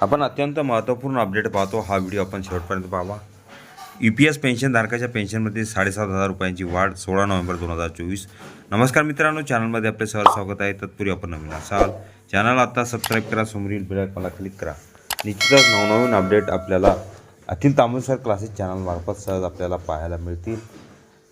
आपण अत्यंत महत्त्वपूर्ण अपडेट पाहतो. हा व्हिडिओ आपण शेवटपर्यंत पाहावा. यू पी एस पेन्शनधारकाच्या पेन्शनमध्ये साडेसात हजार रुपयांची वाढ सोळा नोव्हेंबर दोन हजार चोवीस. नमस्कार मित्रांनो चॅनलमध्ये आपले सहर स्वागत आहे. तत्पूर्वी आपण नवीन असाल चॅनल आता सबस्क्राईब करा समोरील बेल मला क्लिक करा. निश्चितच नवनवीन अपडेट आपल्याला अखिल तांबेसर क्लासेस चॅनलमार्फत सहज आपल्याला पाहायला मिळतील.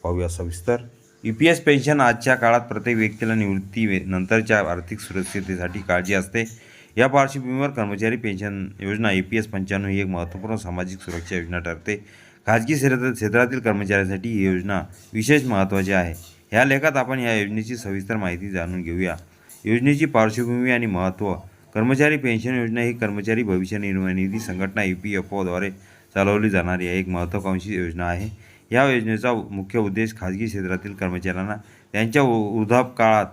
पाहूया सविस्तर. यू पी एस पेन्शन आजच्या काळात प्रत्येक व्यक्तीला निवृत्ती वे- नंतरच्या आर्थिक सुरक्षिततेसाठी काळजी असते. या पार्श्वभूमीवर कर्मचारी पेन्शन योजना ई पी एस पंच्याण्णव ही एक महत्त्वपूर्ण सामाजिक सुरक्षा योजना ठरते. खाजगी क्षेत्र क्षेत्रातील कर्मचाऱ्यांसाठी ही योजना विशेष महत्त्वाची आहे. ह्या लेखात आपण या योजनेची सविस्तर माहिती जाणून घेऊया. योजनेची पार्श्वभूमी आणि महत्त्व. कर्मचारी पेन्शन योजना ही कर्मचारी भविष्य निर्वाह निधी संघटना ई पी एफ ओद्वारे चालवली जाणारी एक महत्त्वाकांक्षी योजना आहे. या योजनेचा मुख्य उद्देश खाजगी क्षेत्रातील कर्मचाऱ्यांना त्यांच्या उ- वृद्धापकाळात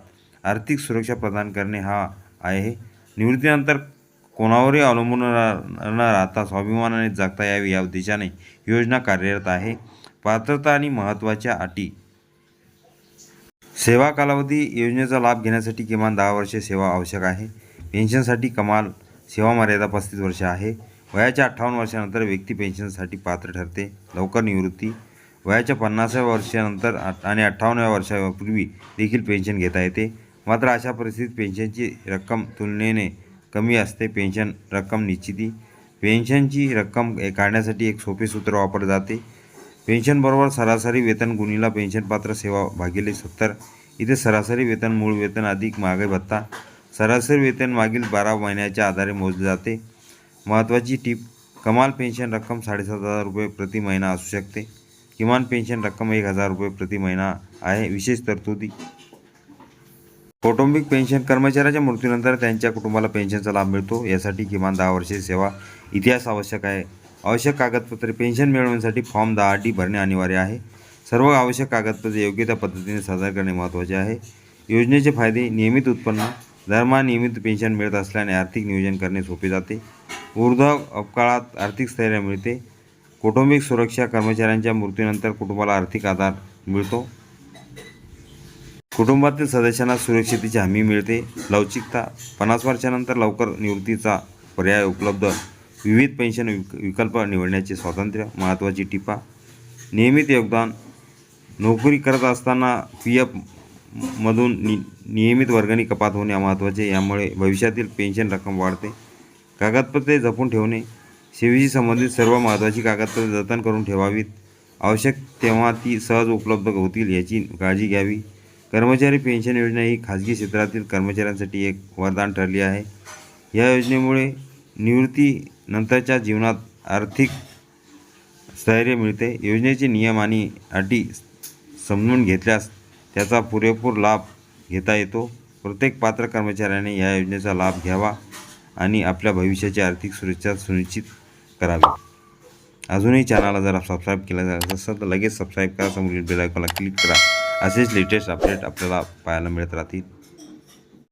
आर्थिक सुरक्षा प्रदान करणे हा आहे. निवृत्तीनंतर कोणावरही अवलंबून न राहता स्वाभिमानाने जगता यावी या उद्देशाने योजना कार्यरत आहे. पात्रता आणि महत्त्वाच्या अटी. सेवा कालावधी योजनेचा लाभ घेण्यासाठी किमान दहा वर्षे सेवा आवश्यक आहे. पेन्शनसाठी कमाल सेवा मर्यादा पस्तीस वर्ष आहे. वयाच्या अठ्ठावन्न वर्षानंतर व्यक्ती पेन्शनसाठी पात्र ठरते. लवकर निवृत्ती. वयाच्या पन्नासाव्या वर्षानंतर आणि अठ्ठावन्नव्या वर्षापूर्वी देखील पेन्शन घेता येते. मात्र अशा परिस्थितीत पेन्शनची रक्कम तुलनेने कमी असते. पेन्शन रक्कम निश्चिती. पेन्शनची रक्कम काढण्यासाठी एक सोपे सूत्र वापरले जाते. पेन्शनबरोबर सरासरी वेतन गुणीला पेन्शनपात्र सेवा भागिले सत्तर. इथे सरासरी वेतन मूळ वेतन अधिक महागाई भत्ता. सरासरी वेतन मागील बारा महिन्याच्या आधारे मोजले जाते. महत्त्वाची टीप कमाल पेन्शन रक्कम साडेसात हजार रुपये प्रति महिना असू शकते. किमान पेन्शन रक्कम एक हजार रुपये प्रति महिना आहे. विशेष तरतुदी कौटुंबिक पेन्शन कर्मचाऱ्याच्या मृत्यूनंतर त्यांच्या कुटुंबाला पेन्शनचा लाभ मिळतो. यासाठी किमान दहा वर्षे सेवा इतिहास आवश्यक आहे. आवश्यक कागदपत्रे पेन्शन मिळवण्यासाठी फॉर्म दहा डी भरणे अनिवार्य आहे. सर्व आवश्यक कागदपत्रे योग्य त्या पद्धतीने सादर करणे महत्त्वाचे आहे. योजनेचे फायदे नियमित उत्पन्न दरमहा नियमित पेन्शन मिळत असल्याने आर्थिक नियोजन करणे सोपे जाते. वृद्ध अपकाळात आर्थिक स्थैर्य मिळते. कौटुंबिक सुरक्षा कर्मचाऱ्यांच्या मृत्यूनंतर कुटुंबाला आर्थिक आधार मिळतो. कुटुंबातील सदस्यांना सुरक्षितेची हमी मिळते. लवचिकता पन्नास वर्षानंतर लवकर निवृत्तीचा पर्याय उपलब्ध. विविध पेन्शन विक विकल्प निवडण्याचे स्वातंत्र्य महत्त्वाची टिपा. नियमित योगदान. नोकरी करत असताना पी एफ मधून नि नियमित वर्गणी कपात होणे महत्त्वाचे यामुळे भविष्यातील पेन्शन रक्कम वाढते. कागदपत्रे जपून ठेवणे. सेवेशी संबंधित सर्व महत्त्वाची कागदपत्रे जतन करून ठेवावीत. आवश्यक तेव्हा ती सहज उपलब्ध होतील याची काळजी घ्यावी. कर्मचारी पेन्शन योजना ही खाजगी क्षेत्रातील कर्मचाऱ्यांसाठी एक वरदान ठरली आहे. या योजनेमुळे निवृत्तीनंतरच्या जीवनात आर्थिक स्थैर्य मिळते. योजनेचे नियम आणि अटी समजून घेतल्यास त्याचा पुरेपूर लाभ घेता येतो. प्रत्येक पात्र कर्मचाऱ्याने या योजनेचा लाभ घ्यावा आणि आपल्या भविष्याची आर्थिक सुरक्षा सुनिश्चित करावी. अजूनही चॅनलला जर सबस्क्राईब केलं असेल तर लगेच सबस्क्राईब करा. समोरील बेल आयकॉनला क्लिक करा. असेच लेटेस्ट अपडेट आपल्याला पाहायला मिळत राहतील.